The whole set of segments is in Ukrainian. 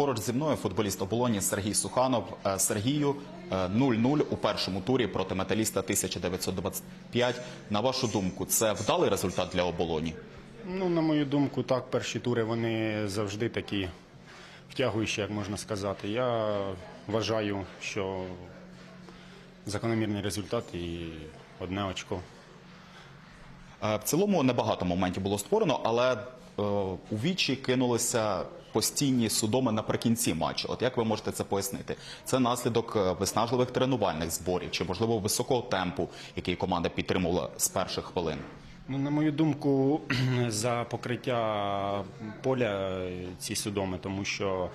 поруч зі мною футболіст оболоні Сергій Суханов. Е, Сергію е, 0-0 у першому турі проти металіста 1925. На вашу думку, це вдалий результат для оболоні? Ну, на мою думку, так, перші тури вони завжди такі втягуючі, як можна сказати. Я вважаю, що закономірний результат і одне очко. Е, В цілому небагато моментів було створено, але е, у вічі кинулися постійні судоми наприкінці матчу. От як ви можете це пояснити? Це наслідок е, виснажливих тренувальних зборів чи можливо високого темпу, який команда підтримувала з перших хвилин? Ну, на мою думку, за покриття поля ці судоми, тому що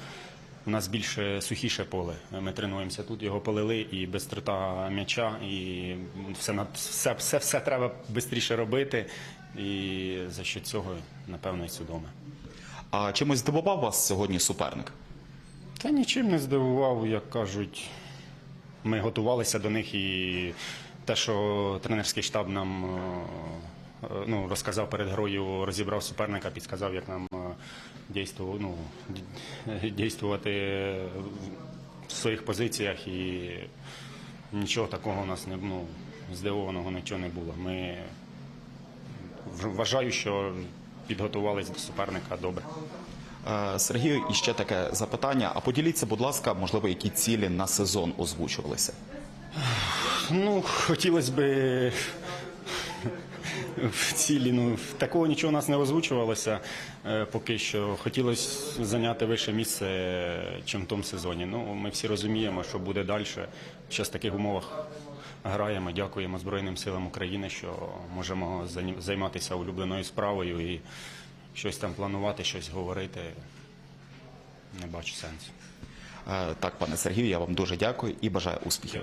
у нас більше сухіше поле. Ми тренуємося тут, його полили і без трита м'яча, і все, все, все, все треба швидше робити. І за що цього, напевно, і судоми. А чимось здивував вас сьогодні суперник? Та нічим не здивував, як кажуть. Ми готувалися до них і те, що тренерський штаб нам е, е, ну, розказав перед грою, розібрав суперника, підказав, як нам е, дійству- ну, дійствувати в своїх позиціях. І нічого такого у нас не ну, здивованого нічого не було. Ми вважаю, що підготувалися до суперника добре. Е, Сергію, і ще таке запитання. А поділіться, будь ласка, можливо, які цілі на сезон озвучувалися? Ну, хотілося б в цілі, ну, такого нічого у нас не озвучувалося е, поки що. Хотілося зайняти вище місце, ніж в тому сезоні. Ну, ми всі розуміємо, що буде далі. Зараз в таких умовах граємо. Дякуємо Збройним силам України, що можемо займатися улюбленою справою і щось там планувати, щось говорити. Не бачу сенсу. Е, Так, пане Сергію, я вам дуже дякую і бажаю успіхів.